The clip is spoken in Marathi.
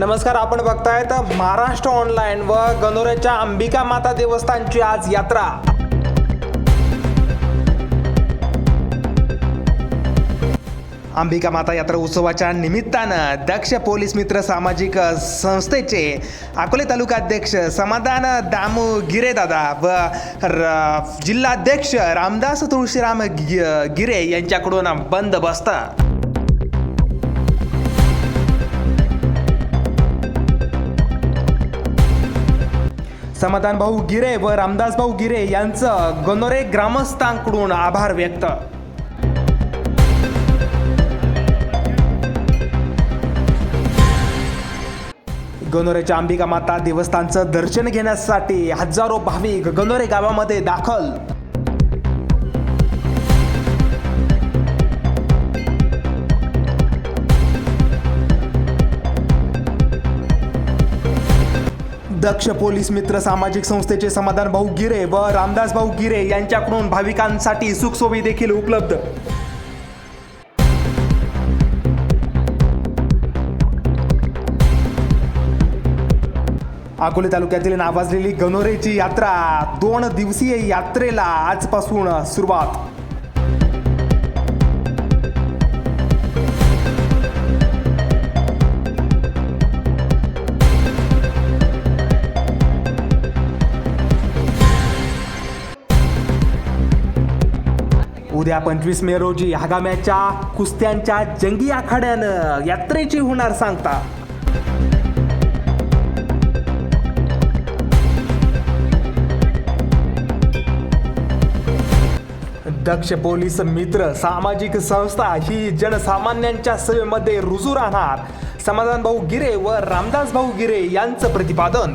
नमस्कार आपण बघतायत महाराष्ट्र ऑनलाईन व गणोऱ्याच्या अंबिका माता देवस्थानची आज यात्रा. अंबिका माता यात्रा उत्सवाच्या निमित्तानं दक्ष पोलीस मित्र सामाजिक संस्थेचे अकोले तालुकाध्यक्ष समाधान दामू गिरेदादा व र- जिल्हाध्यक्ष रामदास तुळशीराम गिरे यांच्याकडून बंदोबस्त. समाधान भाऊ गिरे व रामदास भाऊ गिरे यांचं गनोरे ग्रामस्थांकडून आभार व्यक्त. गनोरेच्या अंबिका माता देवस्थानचं दर्शन घेण्यासाठी हजारो भाविक गनोरे गावामध्ये दाखल. दक्ष पोलीस मित्र सामाजिक संस्थेचे समाधान भाऊ गिरे व रामदास भाऊ गिरे यांच्याकडून भाविकांसाठी सुखसोयी देखील उपलब्ध. अकोले तालुक्यातील नावाजलेली गणोरेची यात्रा दोन दिवसीय यात्रेला आजपासून सुरुवात. उद्या पंचवीस मे रोजी हगाम्याच्या कुस्त्यांच्या जंगी आखाड्यानं यात्रेची होणार सांगता. दक्ष पोलीस मित्र सामाजिक संस्था ही जनसामान्यांच्या सेवेमध्ये रुजू राहणार. समाधान भाऊ गिरे व रामदास भाऊ गिरे यांचं प्रतिपादन.